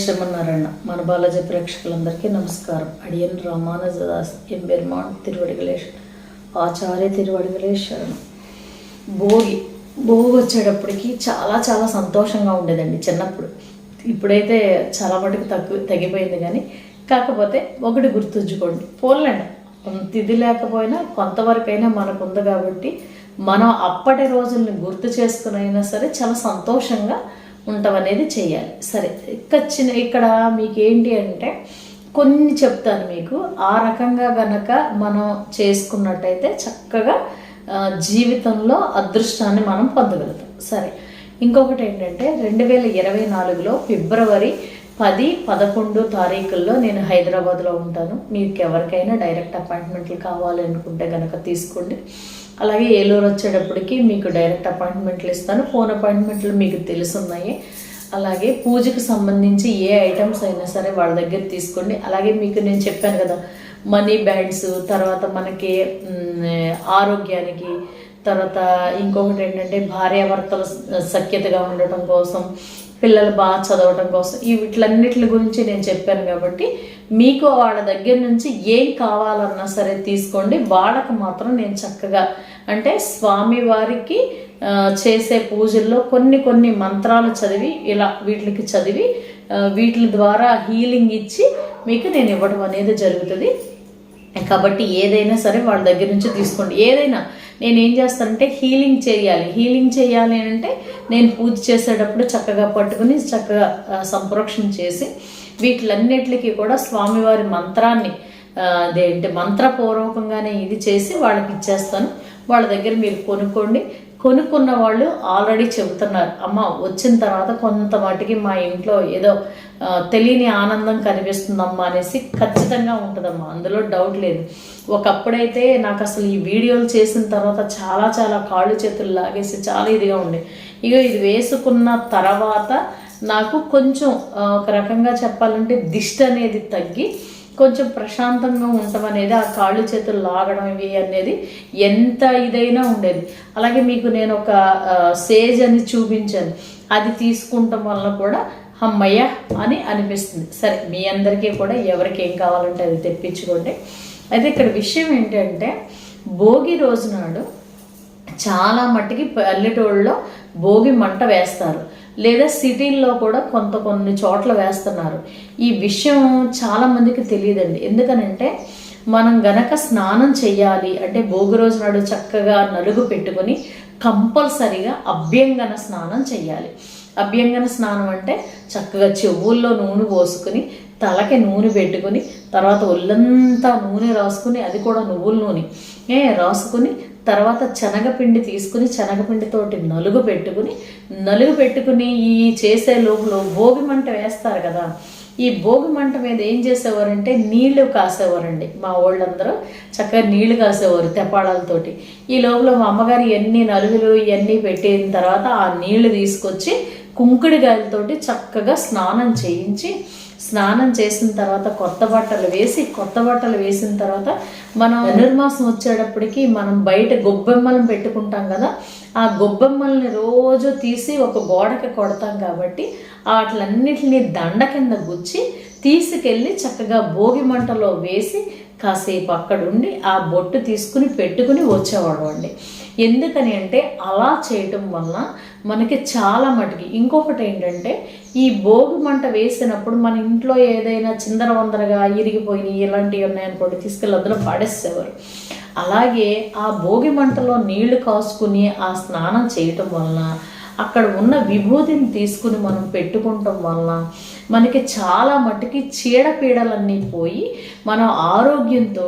శ్రీమన్నారాయణ మన బాలాజీ ప్రేక్షకులందరికీ నమస్కారం. అడియన్ రామానుజదాస్ ఎంబెర్మాన్ తిరువడిగలేష్ ఆచార్య తిరువడిగలేశ్వరం భోగి భోగి వచ్చేటప్పటికి చాలా చాలా సంతోషంగా ఉండేదండి చిన్నప్పుడు. ఇప్పుడైతే చాలా మటుకు తగ్గు తగ్గిపోయింది కానీ కాకపోతే ఒకటి గుర్తుంచుకోండి. పోలండి కొంత ఇది లేకపోయినా కొంతవరకైనా మనకు ఉంది కాబట్టి మనం అప్పటి రోజుల్ని గుర్తు చేసుకునైనా సరే చాలా సంతోషంగా ఉండటం అనేది చేయాలి సరే ఇక్కడ ఇక్కడ మీకు ఏంటి అంటే కొన్ని చెప్తాను మీకు. ఆ రకంగా గనక మనం చేసుకున్నట్టయితే చక్కగా జీవితంలో అదృష్టాన్ని మనం పొందగలుగుతాం. సరే ఇంకొకటి ఏంటంటే రెండు వేల ఇరవై నాలుగులో ఫిబ్రవరి పది పదకొండు తారీఖుల్లో నేను హైదరాబాద్లో ఉంటాను. మీకు ఎవరికైనా డైరెక్ట్ అపాయింట్మెంట్లు కావాలి అనుకుంటే కనుక తీసుకోండి. అలాగే ఏలూరు వచ్చేటప్పటికి మీకు డైరెక్ట్ అపాయింట్మెంట్లు ఇస్తాను. ఫోన్ అపాయింట్మెంట్లు మీకు తెలుసున్నాయి. అలాగే పూజకు సంబంధించి ఏ ఐటమ్స్ అయినా సరే వాళ్ళ దగ్గర తీసుకోండి. అలాగే మీకు నేను చెప్పాను కదా మనీ బ్యాండ్స్ తర్వాత మనకి ఆరోగ్యానికి తర్వాత ఇంకొకటి ఏంటంటే భార్యాభర్తల సఖ్యతగా ఉండటం కోసం పిల్లలు బాగా చదవటం కోసం ఈ వీటిలన్నిటి గురించి నేను చెప్పాను కాబట్టి మీకు వాళ్ళ దగ్గర నుంచి ఏం కావాలన్నా సరే తీసుకోండి. వాళ్ళకు మాత్రం నేను చక్కగా అంటే స్వామి వారికి చేసే పూజల్లో కొన్ని కొన్ని మంత్రాలు చదివి ఇలా వీటికి చదివి వీటి ద్వారా హీలింగ్ ఇచ్చి మీకు నేను ఇవ్వడం అనేది జరుగుతుంది. కాబట్టి ఏదైనా సరే వాళ్ళ దగ్గర నుంచి తీసుకోండి. ఏదైనా నేను ఏం చేస్తానంటే హీలింగ్ చేయాలి. హీలింగ్ చేయాలి అని అంటే నేను పూజ చేసేటప్పుడు చక్కగా పట్టుకుని చక్కగా సంప్రోక్షణ చేసి వీటిలన్నిటికీ కూడా స్వామివారి మంత్రాన్ని అదేంటి మంత్రపూర్వకంగానే ఇది చేసి వాళ్ళకి ఇచ్చేస్తాను. వాళ్ళ దగ్గర మీరు కొనుక్కోండి. కొనుక్కున్న వాళ్ళు ఆల్రెడీ చెబుతున్నారు అమ్మ వచ్చిన తర్వాత కొంత మటుకి మా ఇంట్లో ఏదో తెలియని ఆనందం కనిపిస్తుందమ్మా అనేసి ఖచ్చితంగా ఉంటుందమ్మా. అందులో డౌట్ లేదు. ఒకప్పుడైతే నాకు అసలు ఈ వీడియోలు చేసిన తర్వాత చాలా చాలా కాళ్ళు చేతులు లాగేసి చాలా ఇదిగా ఉండే. ఇక ఇది వేసుకున్న తర్వాత నాకు కొంచెం ఒక రకంగా చెప్పాలంటే దిష్టి అనేది తగ్గి కొంచెం ప్రశాంతంగా ఉండటం అనేది ఆ కాళ్ళు చేతులు లాగడం ఇవి అనేది ఎంత ఇదైనా ఉండేది. అలాగే మీకు నేను ఒక సేజ్ అని చూపించాను. అది తీసుకుంటాం వల్ల కూడా అమ్మయ్య అని అనిపిస్తుంది. సరే మీ అందరికీ కూడా ఎవరికి ఏం కావాలంటే అది తెప్పించుకోండి. అయితే ఇక్కడ విషయం ఏంటంటే భోగి రోజు నాడు చాలా మట్టికి పల్లెటూళ్ళలో భోగి మంట వేస్తారు. లేదా సిటీల్లో కూడా కొంత కొన్ని చోట్ల వేస్తున్నారు. ఈ విషయం చాలా మందికి తెలియదండి. ఎందుకనంటే మనం గనక స్నానం చేయాలి అంటే భోగి రోజు నాడు చక్కగా నలుగు పెట్టుకొని కంపల్సరిగా అభ్యంగన స్నానం చేయాలి అభ్యంగన స్నానం అంటే చక్కగా చెవుల్లో నూనె పోసుకుని తలకి నూనె పెట్టుకుని తర్వాత ఒళ్ళంతా నూనె రాసుకుని అది కూడా నువ్వుల నూనె. ఏ రాసుకుని తర్వాత శనగపిండి తీసుకుని శనగపిండితోటి నలుగు పెట్టుకుని నలుగు పెట్టుకుని ఈ చేసే లోపల భోగి మంట వేస్తారు కదా ఈ భోగి మంట మీద ఏం చేసేవారంటే నీళ్ళు కాసేవారండి. మా వాళ్ళందరూ చక్కగా నీళ్ళు కాసేవారు తెప్పాడాలతోటి ఈ లోపల మా అమ్మగారు ఎన్ని నలుగులు ఇవన్నీ పెట్టిన తర్వాత ఆ నీళ్ళు తీసుకొచ్చి కుంకుడిగాయలతోటి చక్కగా స్నానం చేయించి స్నానం చేసిన తర్వాత కొత్త బట్టలు వేసి కొత్త బట్టలు వేసిన తర్వాత మనం ధనుర్మాసం వచ్చేటప్పటికి మనం బయట గొబ్బెమ్మలను పెట్టుకుంటాం కదా ఆ గొబ్బెమ్మల్ని రోజు తీసి ఒక గోడకి కొడతాం కాబట్టి వాటిలన్నిటిని దండ కింద గుచ్చి తీసుకెళ్ళి చక్కగా భోగి మంటలో వేసి కాసేపు అక్కడ ఉండి ఆ బొట్టు తీసుకుని పెట్టుకుని వచ్చేవాడు అండి. ఎందుకని అంటే అలా చేయటం వల్ల మనకి చాలా మటుకి ఇంకొకటి ఏంటంటే ఈ భోగి మంట వేసినప్పుడు మన ఇంట్లో ఏదైనా చిందర వందరగా ఇరిగిపోయి ఇలాంటివి ఉన్నాయనుకోండి తీసుకెళ్ళి అందులో పడేసేవారు. అలాగే ఆ భోగి మంటలో నీళ్ళు కాసుకుని ఆ స్నానం చేయటం వలన అక్కడ ఉన్న విభూతిని తీసుకుని మనం పెట్టుకుంటాం వలన మనకి చాలా మట్టుకి చీడపీడలన్నీ పోయి మనం ఆరోగ్యంతో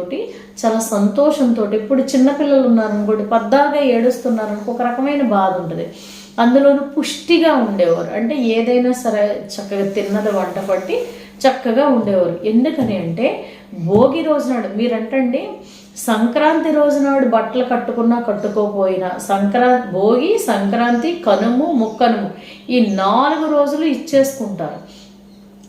చాలా సంతోషంతో ఇప్పుడు చిన్నపిల్లలు ఉన్నారనుకోండి పద్దాగా ఏడుస్తున్నారనుకో ఒక రకమైన బాధ ఉంటుంది. అందులోనూ పుష్టిగా ఉండేవారు. అంటే ఏదైనా సరే చక్కగా తిన్నది వంట పట్టి చక్కగా ఉండేవారు. ఎందుకని అంటే భోగి రోజు నాడు మీరంటండి సంక్రాంతి రోజు నాడు బట్టలు కట్టుకున్నా కట్టుకోపోయినా సంక్రాంతి భోగి సంక్రాంతి కనుము ముక్కనుము ఈ నాలుగు రోజులు ఇచ్చేసుకుంటారు.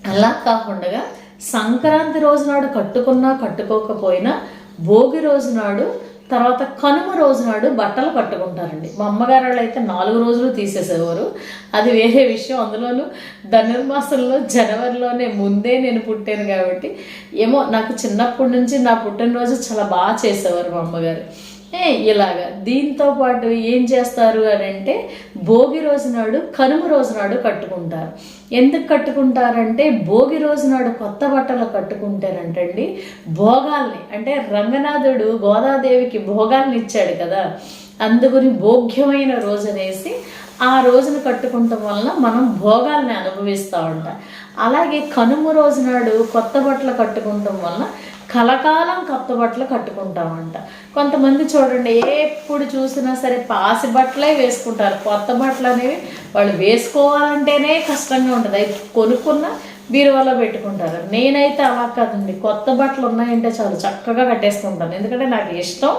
అలా కాకుండా సంక్రాంతి రోజు నాడు కట్టుకున్నా కట్టుకోకపోయినా భోగి రోజు నాడు తర్వాత కనుమ రోజు నాడు బట్టలు కట్టుకుంటారండి మా అమ్మగారు వాళ్ళు అయితే నాలుగు రోజులు తీసేసేవారు. అది వేరే విషయం. అందులోనూ ధనుర్మాసంలో జనవరిలోనే ముందే నేను పుట్టాను కాబట్టి ఏమో నాకు చిన్నప్పటి నుంచి నా పుట్టినరోజు చాలా బాగా చేసేవారు మా అమ్మగారు. ఇలాగా. దీంతో పాటు ఏం చేస్తారు అని అంటే భోగి రోజు నాడు కనుమ రోజు నాడు కట్టుకుంటారు. ఎందుకు కట్టుకుంటారంటే భోగి రోజు నాడు కొత్త బట్టలు కట్టుకుంటారంటండి. భోగాల్ని అంటే రంగనాథుడు గోదాదేవికి భోగాల్ని ఇచ్చాడు కదా. అందుకుని భోగ్యమైన రోజు అనేసి ఆ రోజును కట్టుకుంటాం వలన మనం భోగాల్ని అనుభవిస్తూ ఉంటాం. అలాగే కనుమ రోజు నాడు కొత్త బట్టలు కట్టుకుంటాం వలన కలకాలం కొత్త బట్టలు కట్టుకుంటామంట. కొంతమంది చూడండి ఎప్పుడు చూసినా సరే పాసి బట్టలే వేసుకుంటారు. కొత్త బట్టలు అనేవి వాళ్ళు వేసుకోవాలంటేనే కష్టంగా ఉంటుంది. అవి కొనుక్కున్న బీరువాలో పెట్టుకుంటారు. నేనైతే అలా కాదండి. కొత్త బట్టలు ఉన్నాయంటే చాలు చక్కగా కట్టేసుకుంటాను. ఎందుకంటే నాకు ఇష్టం.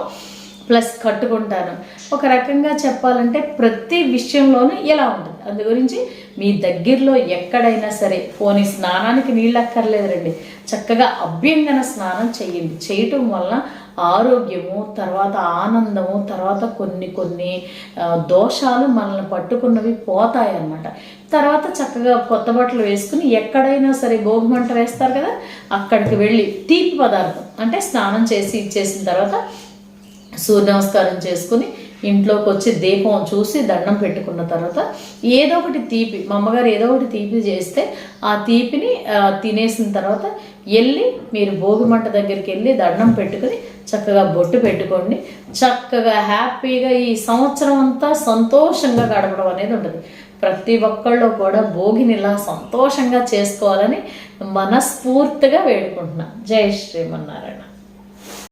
ప్లస్ కట్టుకుంటాను. ఒక రకంగా చెప్పాలంటే ప్రతి విషయంలోనూ ఇలా ఉంటుంది. అందు గురించి మీ దగ్గరలో ఎక్కడైనా సరే పోనీ స్నానానికి నీళ్ళు అక్కర్లేదురండి చక్కగా అభ్యంగన స్నానం చేయండి. చేయటం వలన ఆరోగ్యము తర్వాత ఆనందము తర్వాత కొన్ని కొన్ని దోషాలు మనల్ని పట్టుకున్నవి పోతాయి అన్నమాట తర్వాత చక్కగా కొత్త బట్టలు వేసుకుని ఎక్కడైనా సరే గోగుమంట వేస్తారు కదా అక్కడికి వెళ్ళి తీపి పదార్థం అంటే స్నానం చేసి ఇచ్చేసిన తర్వాత సూర్య నమస్కారం చేసుకుని ఇంట్లోకి వచ్చి దీపం చూసి దండం పెట్టుకున్న తర్వాత ఏదో ఒకటి తీపి మా అమ్మగారు ఏదో ఒకటి తీపి చేస్తే ఆ తీపిని తినేసిన తర్వాత వెళ్ళి మీరు భోగి మంట దగ్గరికి వెళ్ళి దండం పెట్టుకుని చక్కగా బొట్టు పెట్టుకోండి. చక్కగా హ్యాపీగా ఈ సంవత్సరం అంతా సంతోషంగా గడపడం అనేది ఉంటుంది. ప్రతి ఒక్కళ్ళు కూడా భోగిని ఇలా సంతోషంగా చేసుకోవాలని మనస్ఫూర్తిగా వేడుకుంటున్నాను జై శ్రీమన్నారాయణ.